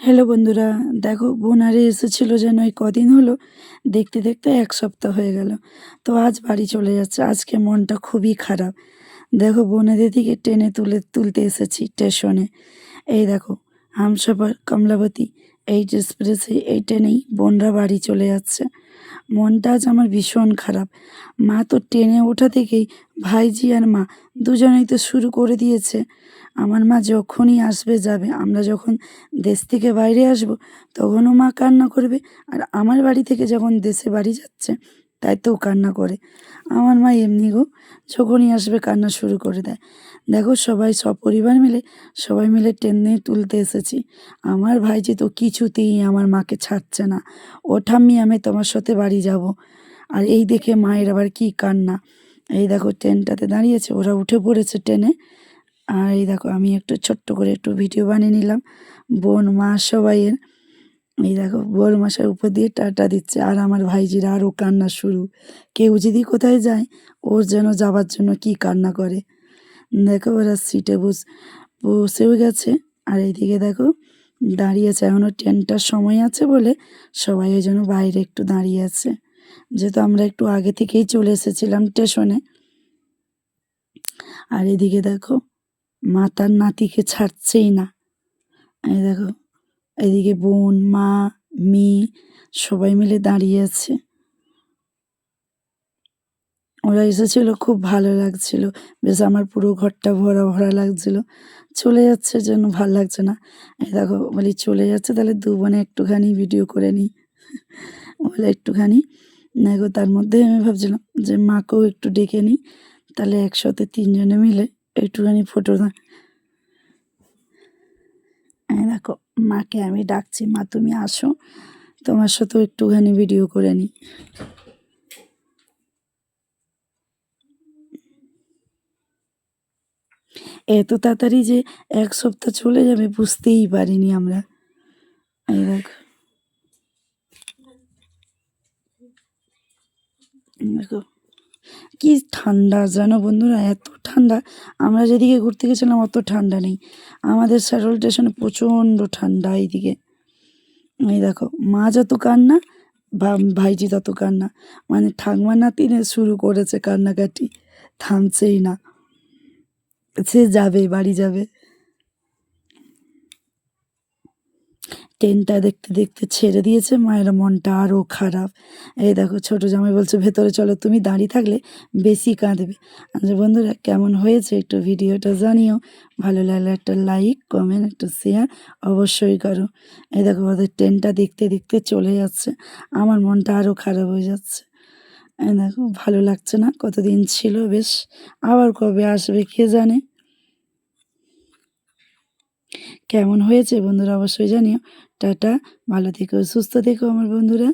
Hello বন্ধুরা, দেখো বোনারে এসেছিল যেন ওই কদিন হলো, দেখতে দেখতে এক সপ্তাহ হয়ে গেল। তো আজ বাড়ি চলে যাচ্ছে, আজকে মনটা খুবই খারাপ। দেখো বোনেদের দিকে টেনে তুলে, তুলতে এসেছি স্টেশনে এই দেখো, হামসফর, কমলাবতী এই এক্সপ্রেসে এইটা নেই, বোনরা বাড়ি চলে যাচ্ছে। মনটা আজ আমার ভীষণ খারাপ। মা তো ট্রেনে ওঠা থেকেই ভাইজি আর মা দুজনেই তো শুরু করে দিয়েছে। আমার মা যখনই আসবে যাবে, আমরা যখন দেশ থেকে বাইরে আসব, তখনও মা কান্না করবে। আর আমার বাড়ি থেকে যখন দেশে বাড়ি যাচ্ছে তাই তো কান্না করে। আমার মা এমনি গো, যখনই আসবে কান্না শুরু করে দেয়। দেখো সবাই সপরিবার মিলে, সবাই মিলে টেনে তুলতে এসেছি। আমার ভাইজি তো কিছুতেই আমার মাকে ছাড়ছে না। ও ঠাম্মি, আমি তোমার সাথে বাড়ি যাব। আর এই দেখে মায়ের আবার কি কান্না। এই দেখো ট্রেনটাতে দাঁড়িয়েছে, ওরা উঠে পড়েছে ট্রেনে। আর এই দেখো আমি একটু ছোট্ট করে একটু ভিডিও বানিয়ে নিলাম। বোন, মা সবাইয়ের। এই দেখো বোর মশাই উপর দিয়ে টাটা দিচ্ছে। আর আমার ভাইজির আরও কান্না শুরু। কেউ যদি কোথায় যায়, ওর যেন যাবার জন্য কি কান্না করে। দেখো, ওরা সিটে বস, বসেও গেছে। আর এইদিকে দেখো দাঁড়িয়েছে এখনও ট্রেনটার সময় আছে বলে সবাই ওই জন্য বাইরে একটু দাঁড়িয়ে আছে। যেহেতু আমরা একটু আগে থেকেই চলে এসেছিলাম স্টেশনে। আর এদিকে দেখো মা তার নাতিকে ছাড়ছেই না। এই দেখো এদিকে বোন, মা মেয়ে সবাই মিলে দাঁড়িয়ে আছে। ওরা এসেছিল, খুব ভালো লাগছিল। বেশ আমার পুরো ঘরটা ভরা ভরা লাগছিল। চলে যাচ্ছে যেন ভালো লাগছে না। দেখো, বলি চলে যাচ্ছে, তাহলে দু বোনে একটুখানি ভিডিও করে নিই। বলে একটুখানি। দেখো, তার মধ্যে আমি ভাবছিলাম যে মাকেও একটু ডেকে নিই। তাহলে একসাথে তিনজনে মিলে একটুখানি ফটো দেখো, মাকে আমি ডাকছি, মা তুমি আসো, তোমার সাথেও একটুখানি ভিডিও করে নিই। এত তাড়াতাড়ি যে এক সপ্তাহ চলে যাবে বুঝতেই পারিনি আমরা। এই দেখো। দেখো কি ঠান্ডা জানো বন্ধুরা, এত ঠান্ডা। আমরা যেদিকে ঘুরতে গেছিলাম অত ঠান্ডা নেই। আমাদের স্যারল স্টেশনে প্রচণ্ড ঠান্ডা এইদিকে। এই দেখো, মা যত কান্না বা ভাইজি তত কান্না। মানে ঠাকমা নাতিনে শুরু করেছে কান্নাকাটি, থামছেই না। সে যাবে, বাড়ি যাবে। ট্রেনটা দেখতে দেখতে ছেড়ে দিয়েছে। মায়ের মনটা আরও খারাপ। এই দেখো, ছোটো জামাই বলছে, ভেতরে চলো, তুমি দাঁড়িয়ে থাকলে বেশি কাঁদবে। আচ্ছা বন্ধুরা, কেমন হয়েছে একটু ভিডিওটা জানিও। ভালো লাগলে একটা লাইক কমেন্ট একটা শেয়ার অবশ্যই করো। এই দেখো, ওদের ট্রেনটা দেখতে দেখতে চলে যাচ্ছে। আমার মনটা আরও খারাপ হয়ে যাচ্ছে। দেখো, ভালো লাগছে না? কতদিন ছিল, বেশ। আবার কবে আসবে, কে জানে? কেমন হয়েছে বন্ধুরা অবশ্যই জানিও। টাটা ভালো থেকো সুস্থ থেকো আমার বন্ধুরা।